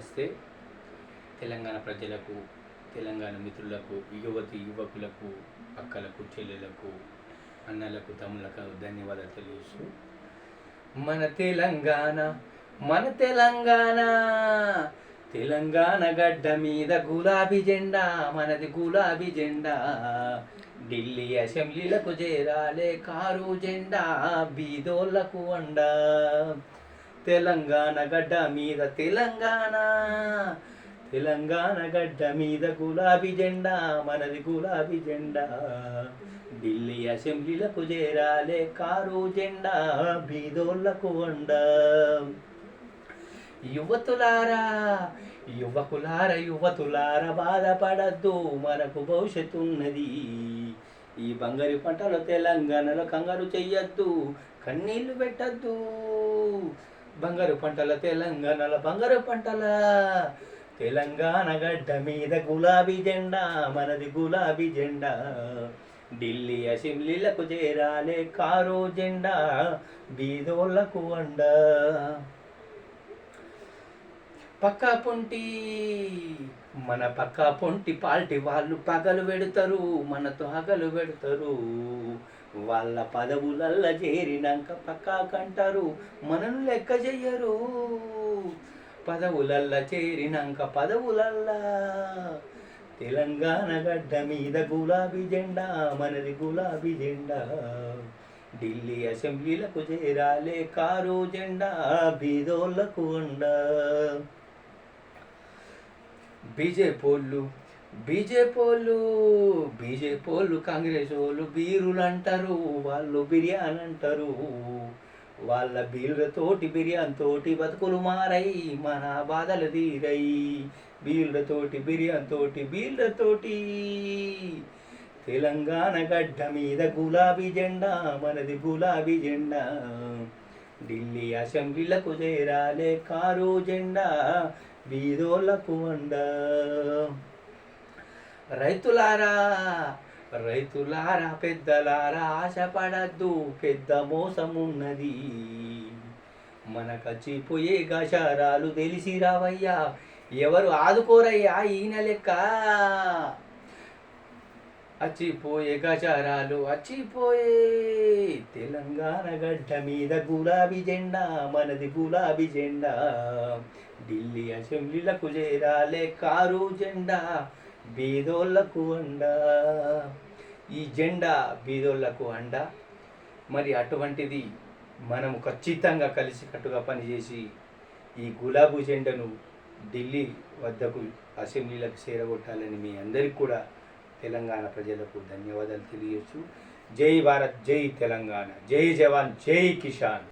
నమస్తే. తెలంగాణ ప్రజలకు తెలంగాణ మిత్రులకు యువతి యువకులకు అక్కలకు చెల్లెలకు అన్నలకు తమ్ములకు ధన్యవాదాలు తెలియజేస్తూ మన తెలంగాణ మన తెలంగాణ తెలంగాణ గడ్డ మీద గులాబీ జెండా మనది గులాబీ జెండా. ఢిల్లీ అసెంబ్లీలకు చేరాలే కారు జెండా బీదోళ్ళకు అండా. తెలంగాణ గడ్డ మీద తెలంగాణ. తెలంగాణ గడ్డ మీద గులాబీ జెండా మనది గులాబీ జెండా. ఢిల్లీ అసెంబ్లీలకు చేరాలే కారు జెండా బీదోళ్ళకు వండ యువతులారా యువకులార యువతులార బాధపడద్దు మనకు భవిష్యత్తు ఉన్నది. ఈ బంగారు పంటలో తెలంగాణలో కంగారు చెయ్యొద్దు కన్నీళ్ళు పెట్టద్దు. బంగారు పంటల తెలంగాణలో బంగారు పంటల. తెలంగాణ గడ్డ మీద గులాబీ జెండా మనది గులాబీ జెండా. ఢిల్లీ అసెంబ్లీలకు చేరాలే కారు జెండా బీదోళ్ళకు అండ. పక్క పొంటి మన పక్క పొంటి పాల్టి వాళ్ళు పగలు పెడతారు మనతో హగలు పెడతారు. వాళ్ళ పదవులల్ల చేరినాక పక్కా కంటారు మనను లెక్క చెయ్యరు. పదవులల్ల చేరినాక పదవులల్లా తెలంగాణ గడ్డ మీద గులాబీ జెండా మనది గులాబీ జెండా. ఢిల్లీ అసెంబ్లీలకు చేరాలే కారు జెండా బీదోళ్ళకు ఉండా బీజేపీ బీజేపీ వాళ్ళు బీజేపీ వాళ్ళు కాంగ్రెస్ వాళ్ళు బీరులు అంటారు వాళ్ళు బిర్యానీ అంటారు వాళ్ళ బీళ్ళతోటి బిర్యానీ తోటి బతుకులు మారై మన బాధలు తీరై. బీళ్ళతోటి బిర్యానీ తోటి బీళ్ళతోటి తెలంగాణ గడ్డ మీద గులాబీ జెండా మనది గులాబీ జెండా. ఢిల్లీ అసెంబ్లీలకు చేరాలే కారు జెండా బీదోళ్ళకు అండ. రైతులారా రైతులారా పెద్దలారా ఆశపడద్దు పెద్ద మోసమున్నది. మనకచ్చిపోయే గషారాలు తెలిసి రావయ్యా ఎవరు ఆదుకోరయ్యా ఈయన లెక్క? అచ్చిపోయే గజారాలు అచ్చిపోయే తెలంగాణ గడ్డ మీద గులాబీ జెండా మనది గులాబీ జెండా. ఢిల్లీ అసెంబ్లీలకు చేరాలే కారు జెండా. బీదోళ్ళకు అండా. ఈ జెండా బీదోళ్ళకు అండ. మరి అటువంటిది మనము ఖచ్చితంగా కలిసికట్టుగా పనిచేసి ఈ గులాబీ జెండాను ఢిల్లీ వద్దకు అసెంబ్లీలకు చేరగొట్టాలని మీ అందరికీ కూడా తెలంగాణ ప్రజలకు ధన్యవాదాలు తెలియచ్చు జై భారత్ జై తెలంగాణ జై జవాన్ జై కిషాన్